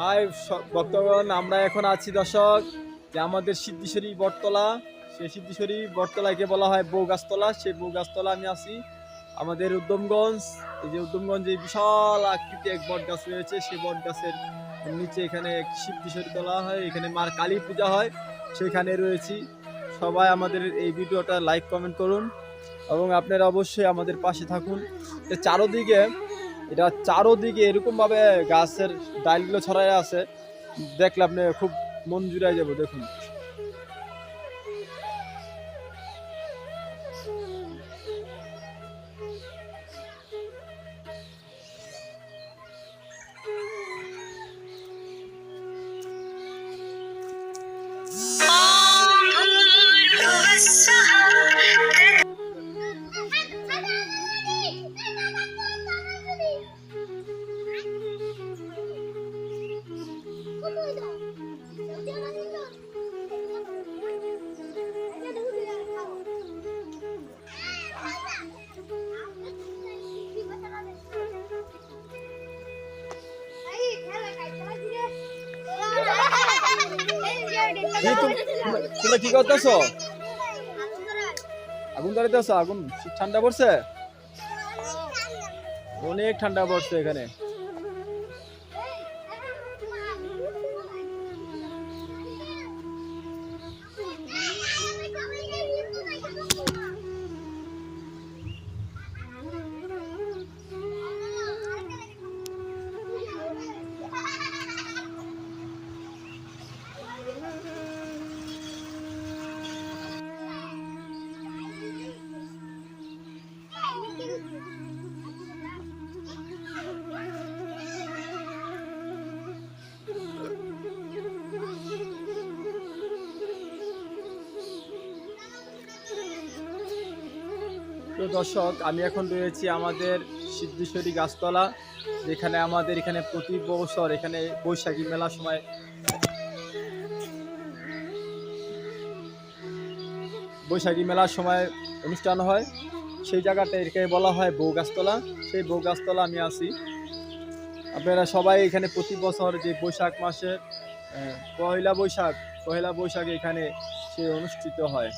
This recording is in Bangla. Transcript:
হাই ভক্তগণ আমরা এখন আছি দর্শক যে আমাদের সিদ্ধেশ্বরী বটতলা। সেই সিদ্ধেশ্বরী বটতলাকে বলা হয় বউ গাছতলা। সেই বউ গাছতলা আমি আছি আমাদের উদ্যমগঞ্জ। এই যে উদ্যমগঞ্জে বিশাল আকৃতি এক বট গাছ রয়েছে। সেই বট গাছের নিচে এখানে এক সিদ্ধেশ্বরী তোলা হয়। এখানে মার কালী পূজা হয়। সেখানে রয়েছি। সবাই আমাদের এই ভিডিওটা লাইক, কমেন্ট করুন এবং আপনারা অবশ্যই আমাদের পাশে থাকুন। চারোদিকে এটা চারোদিকে এরকমভাবে গাছের ডালগুলো ছড়াই আছে। দেখলে আপনি খুব মন জুড়াই যাব দেখুন। তোমরা- কি করতেছো? আগুন ধরাইতেছো আগুন। ঠান্ডা পড়ছে? অনেক ঠান্ডা পড়ছে এখানে। তো দর্শক, আমি এখন রয়েছি আমাদের সিদ্ধেশ্বরী গাছতলা, যেখানে আমাদের এখানে প্রতি বছর এখানে বৈশাখী মেলার সময় বৈশাখী মেলার সময় অনুষ্ঠান হয়। সেই জায়গাটা এটাকে বলা হয় বউ গাছতলা। সেই বউ গাছতলা আমি আছি। আপনারা সবাই এখানে প্রতি বছর যে বৈশাখ মাসের পয়লা বৈশাখ পয়লা বৈশাখ এখানে সে অনুষ্ঠিত হয়।